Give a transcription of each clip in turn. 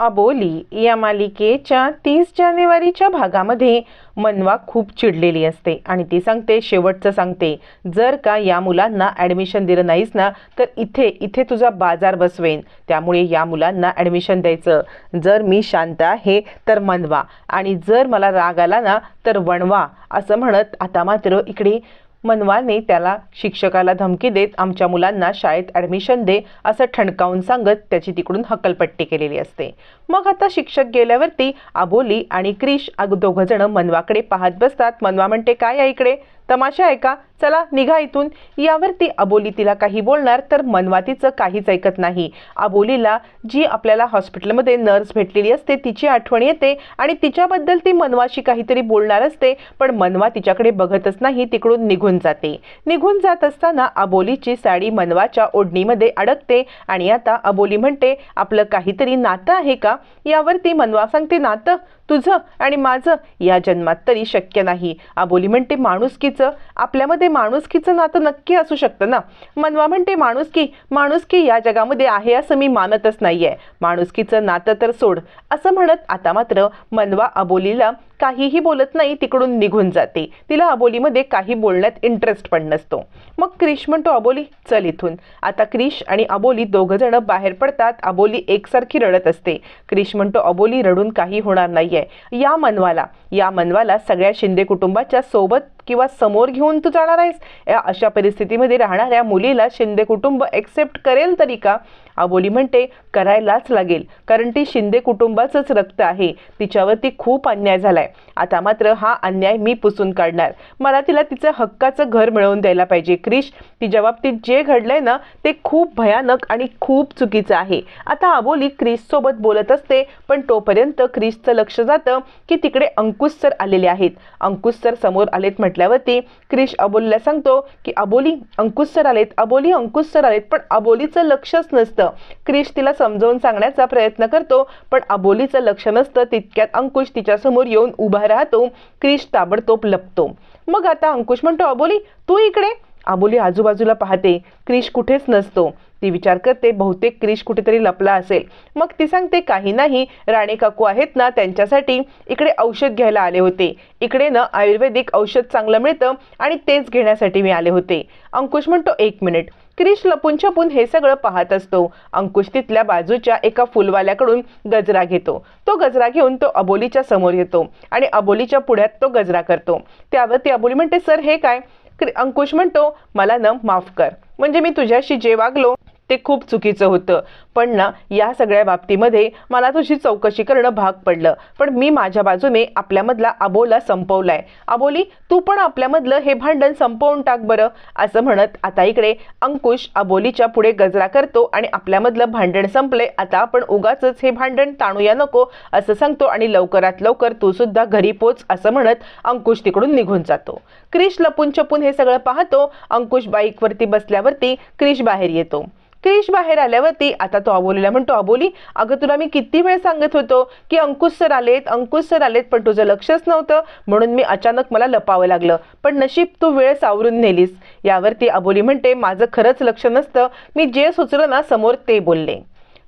अबोली या मालिकेच्या तीस जानेवारीच्या भागामध्ये मनवा खूप चिडलेली असते. आणि ती सांगते शेवटचं सांगते जर का या मुलांना ॲडमिशन दिलं नाहीस ना तर इथे इथे तुझा बाजार बसवेन. त्यामुळे या मुलांना ॲडमिशन द्यायचं. जर मी शांत आहे तर मनवा. आणि जर मला राग आला ना तर वणवा असं म्हणत आता मात्र इकडे मनवाने त्याला शिक्षकाला धमकी देत आमच्या मुलांना शाळेत ॲडमिशन दे असं ठणकावून सांगत त्याची तिकडून हकलपट्टी केलेली असते. मग आता शिक्षक गेल्यावरती आबोली आणि क्रिश दोघंजणं मनवाकडे पाहत बसतात. मनवा म्हणते काय आहे इकडे? तमाशा आहे का? चला निघा इथून. यावरती अबोली तिला काही बोलणार तर मनवा तिचं काहीच ऐकत नाही. अबोलीला जी आपल्याला हॉस्पिटलमध्ये नर्स भेटलेली असते तिची आठवण येते आणि तिच्याबद्दल ती मनवाशी काहीतरी बोलणार असते पण मनवा तिच्याकडे बघतच नाही तिकडून निघून जाते. निघून जात असताना अबोलीची साडी मनवाच्या ओढणीमध्ये अडकते आणि आता अबोली म्हणते आपलं काहीतरी नातं आहे का? यावर ती मनवा सांगते नातं? तुझं आणि माझं या जन्मात तरी शक्य नाही. अबोली म्हणते माणुसकीचं? आपल्यामध्ये माणुसकीचं नातं नक्की असू शकतं ना. मनवा म्हणते माणुसकी माणुसकी या जगामध्ये आहे असं मी मानतच नाहीये. माणुसकीचं नातं तर सोड. असं म्हणत आता मात्र मनवा अबोलीला काहीही बोलत नाही तिकडून निघून जाते. तिला अबोलीमध्ये काही बोलण्यात इंटरेस्ट पण नसतो. मग क्रिश म्हणतो अबोली चल इथून. आता क्रिश आणि अबोली दोघं जण बाहेर पडतात. अबोली एकसारखी रडत असते. क्रिश म्हणतो अबोली रडून काही होणार नाहीये. या मनवाला या मनवाला सगळ्या शिंदे कुटुंबाच्या सोबत किंवा समोर घेऊन तू जाणार आहेस? या अशा परिस्थितीमध्ये राहणाऱ्या मुलीला शिंदे कुटुंब एक्सेप्ट करेल तरी का? अबोली म्हणते करायलाच लागेल कारण ती शिंदे कुटुंबाचंच रक्त आहे. तिच्यावरती खूप अन्याय झालाय. आता मात्र हा अन्याय मी पुसून काढणार. मला तिला तिचं हक्काचं घर मिळवून द्यायला पाहिजे क्रिश. तिच्या बाबतीत जे घडलंय ना ते खूप भयानक आणि खूप चुकीचं आहे. आता अबोली क्रिशसोबत बोलत असते पण तोपर्यंत क्रिशचं लक्ष जातं की तिकडे अंकुश सर आलेले आहेत. अंकुश सर समोर आलेत म्हटल्यावरती क्रिश अबोलीला सांगतो की अबोली अंकुश सर आलेत. अबोली अंकुश सर आलेत. पण अबोलीचं लक्षच नसतं. क्रिश तिला समजावून सांगण्याचा प्रयत्न करतो पण अबोलीचं लक्ष नसतं तितक्यात अंकुश तिच्यासमोर येऊन उभा राहतो. क्रिश ताबडतोब लपतो. मग आता अंकुश म्हणतो अबोली तू इकडे? आबोली आजूबाजूला पाहते. क्रिश कुठेच नसतो. ती विचार करते बहुतेक क्रिश कुठेतरी लपला असेल. मग ती सांगते काही नाही. राणे काकू आहेत ना त्यांच्यासाठी इकडे औषध घ्यायला आले होते. इकडे ना आयुर्वेदिक औषध चांगलं मिळतं आणि तेच घेण्यासाठी मी आले होते. अंकुश म्हणतो एक मिनिट. क्रिश लपून छपून हे सगळं पाहत असतो. अंकुश तिथल्या बाजूच्या एका फुलवाल्याकडून गजरा घेतो. तो गजरा घेऊन तो अबोलीच्या समोर येतो आणि अबोलीच्या पुढ्यात तो गजरा करतो. त्यावर ती अबोली म्हणते सर हे काय? अंकुश म्हणतो मला न माफ कर. म्हणजे मी तुझ्याशी जे वागलो ते खूप चुकीचं होतं. पण ना या सगळ्या बाबतीमध्ये मला तुझी चौकशी करणं भाग पडलं. पण मी माझ्या बाजूने आपल्यामधला अबोला संपवलाय. अबोली तू पण आपल्यामधलं हे भांडण संपवून टाक बरं असं म्हणत आता इकडे अंकुश अबोलीच्या पुढे गजरा करतो आणि आपल्यामधलं भांडण संपले आता आपण उगाच हे भांडण ताणूया नको असं सांगतो आणि लवकरात लवकर तू सुद्धा घरी पोच असं म्हणत अंकुश तिकडून निघून जातो. क्रिश लपून छपून हे सगळं पाहतो. अंकुश बाईकवरती बसल्यावरती क्रिश बाहेर येतो. क्रिश बाहेर आल्यावरती आता तो अबोलीला म्हणतो अबोली अगं तुला मी किती वेळ सांगत होतो की अंकुश सर आलेत अंकुश सर आलेत पण तुझं लक्षच नव्हतं. म्हणून मी अचानक मला लपावं लागलं. पण नशीब तू वेळ सावरून नेलीस. यावरती अबोली म्हणते माझं खरंच लक्ष नसतं. मी जे सुचलं ना समोर ते बोलले.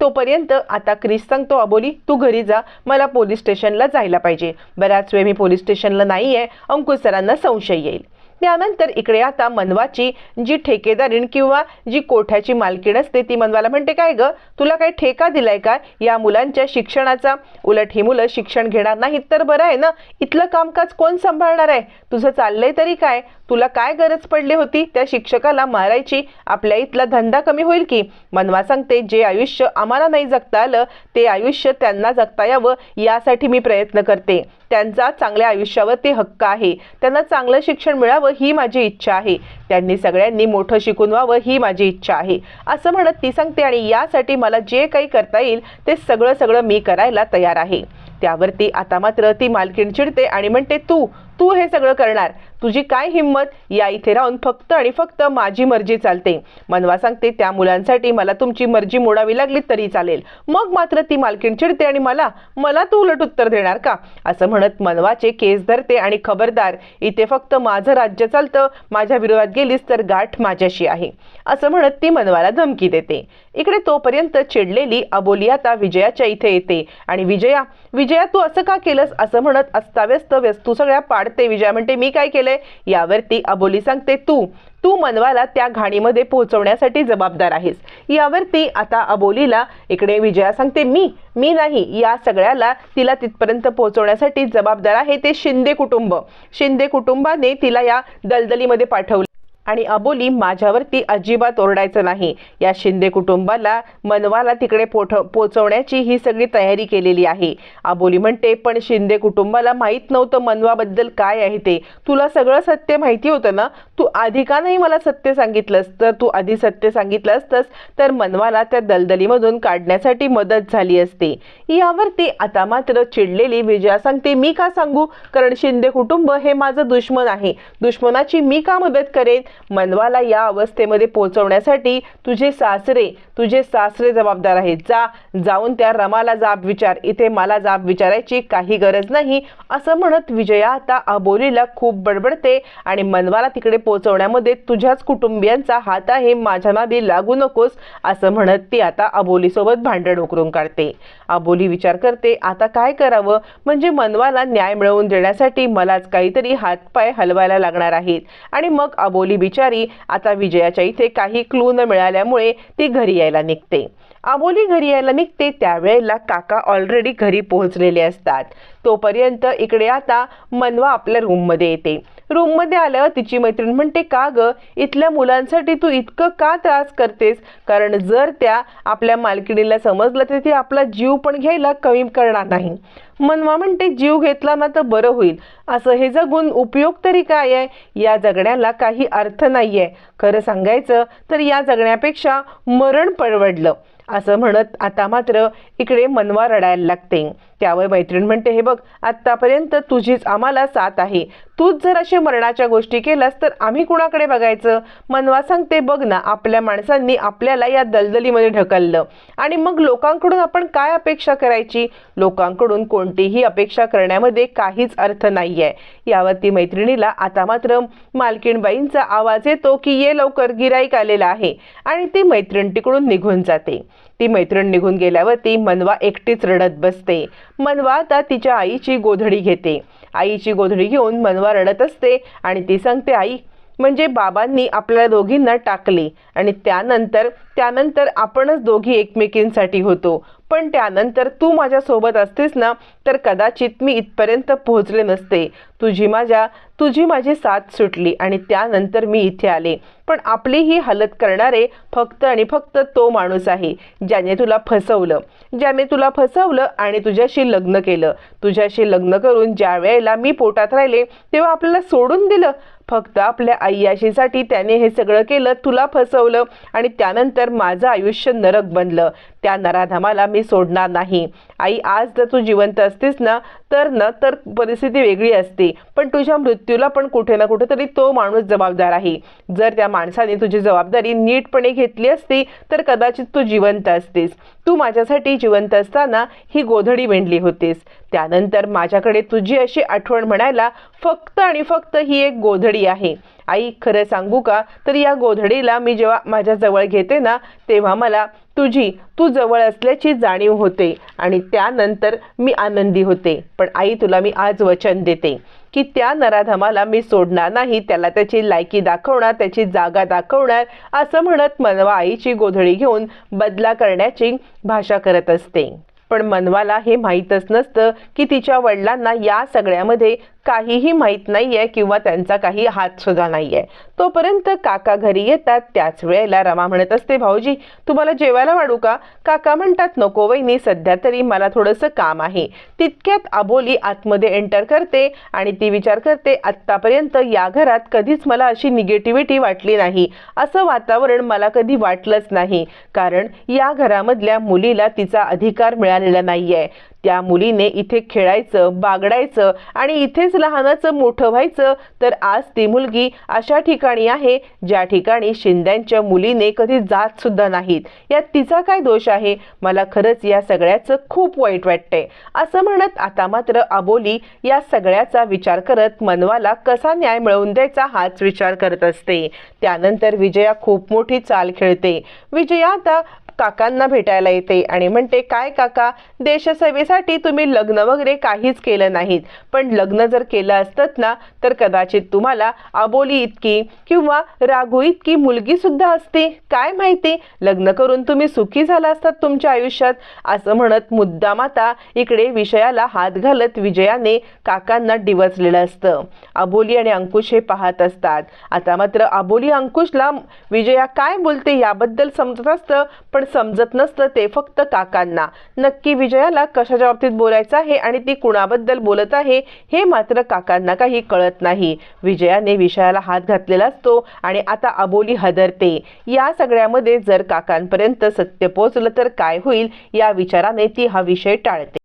तोपर्यंत आता क्रिस सांगतो अबोली तू घरी जा. मला पोलीस स्टेशनला जायला पाहिजे. बऱ्याच वेळ मी पोलीस स्टेशनला नाही आहे अंकुश सरांना संशय येईल. त्यानंतर इकडे आता मनवाची जी ठेकेदारीण किंवा जी कोठ्याची मालकीण असते ती मनवाला म्हणते काय ग तुला काही ठेका दिलाय का? या मुलांच्या शिक्षणाचा उलट ही मुलं शिक्षण घेणार नाहीत तर बरं आहे ना? इथलं कामकाज कोण सांभाळणार आहे? तुझं चाललंय तरी काय? तुला काय गरज पडली होती? त्या शिक्षकाला मारायची आपल्या इथला धंदा कमी होईल की? मनवा सांगते जे आयुष्य आम्हाला नाही जगता आलं ते आयुष्य त्यांना जगता यावं यासाठी मी प्रयत्न करते. त्यांचा चांगल्या आयुष्यावर ते हक्क आहे. त्यांना चांगलं शिक्षण मिळावं ही माझी इच्छा आहे. त्यांनी सगळ्यांनी मोठं शिकून व्हावं ही माझी इच्छा आहे. असं म्हणत ती सांगते आणि यासाठी मला जे काही करता येईल ते सगळं सगळं मी करायला तयार आहे. त्यावरती आता मात्र ती मालकीण चिडते आणि म्हणते तू तू हे सगळं करणार. तुझी काय हिंमत? या इथे राहून फक्त आणि फक्त माझी मर्जी चालते. मनवा सांगते त्या मुलांसाठी मला तुमची मर्जी मोडावी लागली तरी चालेल. मग मात्र ती मालकीण चिडते आणि मला मला तू उलट उत्तर देणार का? असं म्हणत मनवाचे केस धरते आणि खबरदार इथे फक्त माझं राज्य चालतं माझ्या विरोधात गेलीस तर गाठ माझ्याशी आहे. असं म्हणत ती मनवाला धमकी देते. इकडे तोपर्यंत चिडलेली अबोली आता विजयाच्या इथे येते. आणि विजया विजया तू असं का केलंस? असं म्हणत अस्ताव्यस्त वस्तू सगळ्या पाडते. विजया म्हणते मी काय केलंय? यावरती अबोली सांगते तू तू मनवाला त्या घाणीमध्ये पोहोचवण्यासाठी जबाबदार आहेस. यावरती आता अबोलीला इकडे विजया सांगते मी मी नाही. या सगळ्याला तिला तिथपर्यंत पोहोचवण्यासाठी जबाबदार आहे ते शिंदे कुटुंब. शिंदे कुटुंबाने तिला या दलदलीमध्ये पाठवलं. आणि अबोली माझ्यावरती अजिबात ओरडायचं नाही. या शिंदे कुटुंबाला मनवाला तिकडे पोठ पोचवण्याची ही सगळी तयारी केलेली आहे. अबोली म्हणते पण शिंदे कुटुंबाला माहीत नव्हतं मनवाबद्दल काय आहे ते. तुला सगळं सत्य माहिती होतं ना? तू आधी का नाही मला सत्य सांगितलंस? तर तू आधी सत्य सांगितलं असतंस तर मनवाला त्या दलदलीमधून काढण्यासाठी मदत झाली असते. यावरती आता मात्र चिडलेली विजया सांगते मी का सांगू? कारण शिंदे कुटुंब हे माझं दुश्मन आहे. दुश्मनाची मी का मदत करेन? मनवाला या अवस्थेमध्ये पोहोचवण्यासाठी तुझे सासरे तुझे सासरे जबाबदार आहेत. जा जाऊन त्या रमाला जाब विचार. इथे मला जाब विचारायची काही गरज नाही. असं म्हणत विजया आता अबोलीला खूप बडबडते आणि मनवाला तिकडे पोहोचवण्यामध्ये तुझ्याच कुटुंबियांचा हात आहे माझ्या मागे लागू नकोस असं म्हणत ती आता अबोलीसोबत भांडण उकरून काढते. अबोली विचार करते आता काय करावं? म्हणजे मनवाला न्याय मिळवून देण्यासाठी मलाच काहीतरी हातपाय हलवायला लागणार आहेत. आणि मग अबोली बिचारी आता विजयाच्या इथे काही क्लू न मिळाल्यामुळे ती घरी यायला निघते. आबोली घरी यायला निघते त्यावेळेला काका ऑलरेडी घरी पोहोचलेले असतात. तोपर्यंत इकडे आता मनवा आपल्या रूममध्ये येते. रूममध्ये आल्यावर तिची मैत्रीण म्हणते का ग इथल्या मुलांसाठी तू इतकं का त्रास करतेस? कारण जर त्या आपल्या मालकिणीला समजलं तर ती आपला जीव पण घ्यायला कमी करणार नाही. मनवा म्हणते जीव घेतला ना तर बरं होईल. असं हे जगून उपयोग तरी काय आहे? या जगण्याला काही अर्थ नाही आहे खरं सांगायचं तर या जगण्यापेक्षा मरण परवडलं. असं म्हणत आता मात्र इकडे मनवा रडायला लागते. त्यावर मैत्रीण म्हणते हे बघ आत्तापर्यंत तुझीच आम्हाला साथ आहे. तूच जर असे मरणाच्या गोष्टी केल्यास तर आम्ही कुणाकडे बघायचं? मनवा सांगते बघ ना आपल्या माणसांनी आपल्याला या दलदलीमध्ये ढकललं. आणि मग लोकांकडून आपण काय अपेक्षा करायची? लोकांकडून कोणतीही अपेक्षा करण्यामध्ये काहीच अर्थ नाही आहे यावरती मैत्रिणीला आता मात्र मालकीणबाईंचा आवाज येतो की ये लवकर गिराईक आलेला आहे. आणि ती मैत्रीण तिकडून निघून जाते. ती मैत्रीण निघून गेल्यावरती मनवा एकटीच रडत बसते. मनवा आता तिच्या आईची गोधडी घेते. आईची गोधडी घेऊन मनवा रडत असते आणि ती सांगते आई म्हणजे बाबांनी आपल्या दोघींना टाकले आणि त्यानंतर त्यानंतर आपणच दोघी एकमेकींसाठी होतो. पण त्यानंतर तू माझ्यासोबत असतेस ना तर कदाचित मी इथपर्यंत पोहोचले नसते. तुझी माझ्या तुझी माझी साथ सुटली आणि त्यानंतर मी इथे आले. पण आपली ही हालत करणारे फक्त आणि फक्त तो माणूस आहे ज्याने तुला फसवलं. ज्याने तुला फसवलं आणि तुझ्याशी लग्न केलं. तुझ्याशी लग्न करून ज्या वेळेला मी पोटात राहिले तेव्हा आपल्याला सोडून दिलं. फक्त आपल्या आईयाशीसाठी त्याने हे सगळं केलं तुला फसवलं आणि त्यानंतर माझं आयुष्य नरक बनलं. त्या नराधामाला मी सोडणार नाही. आई आज जर तू जिवंत असतीस ना तर न तर परिस्थिती वेगळी असते. पण तुझ्या मृत्यूला पण कुठे ना कुठेतरी तो माणूस जबाबदार आहे. जर त्या माणसाने तुझी जबाबदारी नीटपणे घेतली असती तर कदाचित तू जिवंत असतीस. तू माझ्यासाठी जिवंत असताना ही गोधडी विणली होतीस. त्यानंतर माझ्याकडे तुझी अशी आठवण म्हणायला फक्त आणि फक्त ही एक गोधडी आहे. आई खरं सांगू का? तर या गोधडीला मी जेव्हा माझ्या जवळ घेते ना तेव्हा मला तुझी. तू जवळ असल्याची जाणीव होते आणि त्यानंतर मी आनंदी होते. पण आई तुला मी आज वचन देते की त्या नराधमाला मी सोडणार नाही. त्याला त्याची लायकी दाखवणार त्याची जागा दाखवणार असं म्हणत मनवा आईची गोधडी घेऊन बदला करण्याची भाषा करत असते. पण मनवाला हे माहीतच नसतं की तिच्या वडिलांना या सगळ्यामध्ये काहीही माहीत नाही आहे किंवा त्यांचा काही हात सुद्धा नाही आहे तोपर्यंत काका घरी येतात. त्याच वेळेला रमा म्हणत असते भाऊजी तुम्हाला जेवायला वाढू का? काका म्हणतात नको वहिनी सध्या तरी मला थोडंसं काम आहे. तितक्यात आबोली आतमध्ये एंटर करते आणि ती विचार करते आत्तापर्यंत या घरात कधीच मला अशी निगेटिव्हिटी वाटली नाही. असं वातावरण मला कधी वाटलंच नाही. कारण या घरामधल्या मुलीला तिचा अधिकार मिळालेला नाही आहे त्या मुलीने इथे खेळायचं बागडायचं आणि इथेच लहानाचं मोठं व्हायचं तर आज ती मुलगी अशा ठिकाणी आहे ज्या ठिकाणी शिंद्यांच्या मुलीने कधी जात सुद्धा नाहीत. यात तिचा काय दोष आहे? मला खरंच या सगळ्याचं खूप वाईट वाटतंय. असं म्हणत आता मात्र अबोली या सगळ्याचा विचार करत मनवाला कसा न्याय मिळवून द्यायचा हाच विचार करत असते. त्यानंतर विजया खूप मोठी चाल खेळते. विजया आता काकांना भेटायला येते आणि म्हणते काय काका देशसेवेसाठी तुम्ही लग्न वगैरे काहीच केलं नाहीत. पण लग्न जर केलं असतं ना तर कदाचित तुम्हाला अबोली इतकी किंवा राघू इतकी मुलगी सुद्धा असती. काय माहिती? लग्न करून तुम्ही सुखी झाला असतात तुमच्या आयुष्यात. असं म्हणत मुद्दाम आता इकडे विषयाला हात घालत विजयाने काकांना डिवचलेलं असतं. अबोली आणि अंकुश हे पाहत असतात. आता मात्र अबोली अंकुशला विजया काय बोलते याबद्दल समजत असतं पण समजत नसतं ते फक्त काकांना. नक्की विजयाला कशाच्या बाबतीत बोलायचं आहे आणि ती कुणाबद्दल बोलत आहे हे मात्र काकांना काही कळत नाही. विजयाने विषयाला हात घातलेला असतो आणि आता अबोली हदरते. या सगळ्यामध्ये जर काकांपर्यंत सत्य पोचलं तर काय होईल या विचाराने ती हा विषय टाळते.